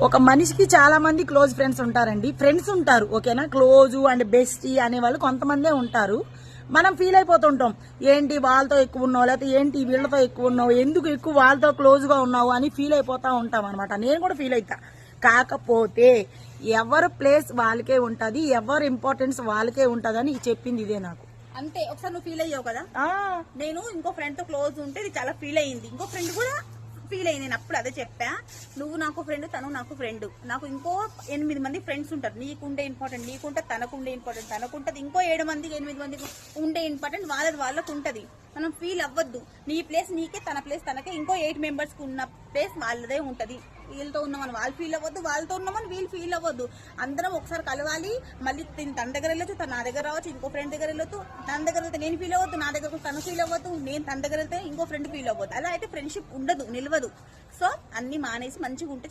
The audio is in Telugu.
ఒక మనిషికి చాలా మంది క్లోజ్ ఫ్రెండ్స్ ఉంటారండి. ఫ్రెండ్స్ ఉంటారు ఓకేనా? క్లోజ్ అండ్ బెస్టీ అనే వాళ్ళు కొంతమందే ఉంటారు. మనం ఫీల్ అయిపోతుంటాం ఏంటి వాళ్ళతో ఎక్కువ ఉన్నావు? లేకపోతే ఏంటి వీళ్ళతో ఎక్కువ ఉన్నావు? ఎందుకు ఎక్కువ వాళ్ళతో క్లోజ్గా ఉన్నావు? అని ఫీల్ అయిపోతా ఉంటాం అనమాట నేను కూడా ఫీల్ అవుతా కాకపోతే ఎవరి ప్లేస్ వాళ్ళకే ఉంటది ఎవరి ఇంపార్టెన్స్ వాళ్ళకే ఉంటదని చెప్పింది ఇదే నాకు. అంతే. ఒకసారి నువ్వు ఫీల్ అయ్యావు కదా? నేను ఇంకో ఫ్రెండ్తో క్లోజ్ ఉంటే ఇది చాలా ఫీల్ అయ్యింది. ఇంకో ఫ్రెండ్ కూడా ఫీల్ అయ్యింది నేను అప్పుడు అదే చెప్పా. నువ్వు నాకు ఫ్రెండ్ తను నాకు ఫ్రెండ్ నాకు ఇంకో ఎనిమిది మంది ఫ్రెండ్స్ ఉంటారు. నీకుండే ఇంపార్టెంట్ నీకుంటే తనకుండే ఇంపార్టెంట్ తనకుంటది ఇంకో ఏడు మందికి ఎనిమిది మందికి ఉండే ఇంపార్టెంట్ వాళ్ళది వాళ్ళకు ఉంటుంది మనం ఫీల్ అవ్వద్దు. నీ ప్లేస్ నీకే తన ప్లేస్ తనకే. ఇంకో ఎయిట్ మెంబర్స్కి ఉన్న ప్లేస్ వాళ్ళదే ఉంటది. వీళ్ళతో ఉన్నామని వాళ్ళు ఫీల్ అవ్వద్దు. వాళ్ళతో ఉన్నామని వీళ్ళు ఫీల్ అవ్వద్దు. అందరం ఒకసారి కలవాలి. మళ్ళీ తన దగ్గర వెళ్ళొచ్చు తన నా దగ్గర రావచ్చు ఇంకో ఫ్రెండ్ దగ్గర వెళ్ళొచ్చు. తన దగ్గర వెళ్తే నేను ఫీల్ అవ్వద్దు నా దగ్గర తను ఫీల్ అవ్వద్దు నేను తన దగ్గర వెళ్తే ఇంకో ఫ్రెండ్ ఫీల్ అవ్వద్దు. అలా అయితే ఫ్రెండ్షిప్ ఉండదు నిలవదు. సో అన్ని మానేసి మంచిగా ఉంటే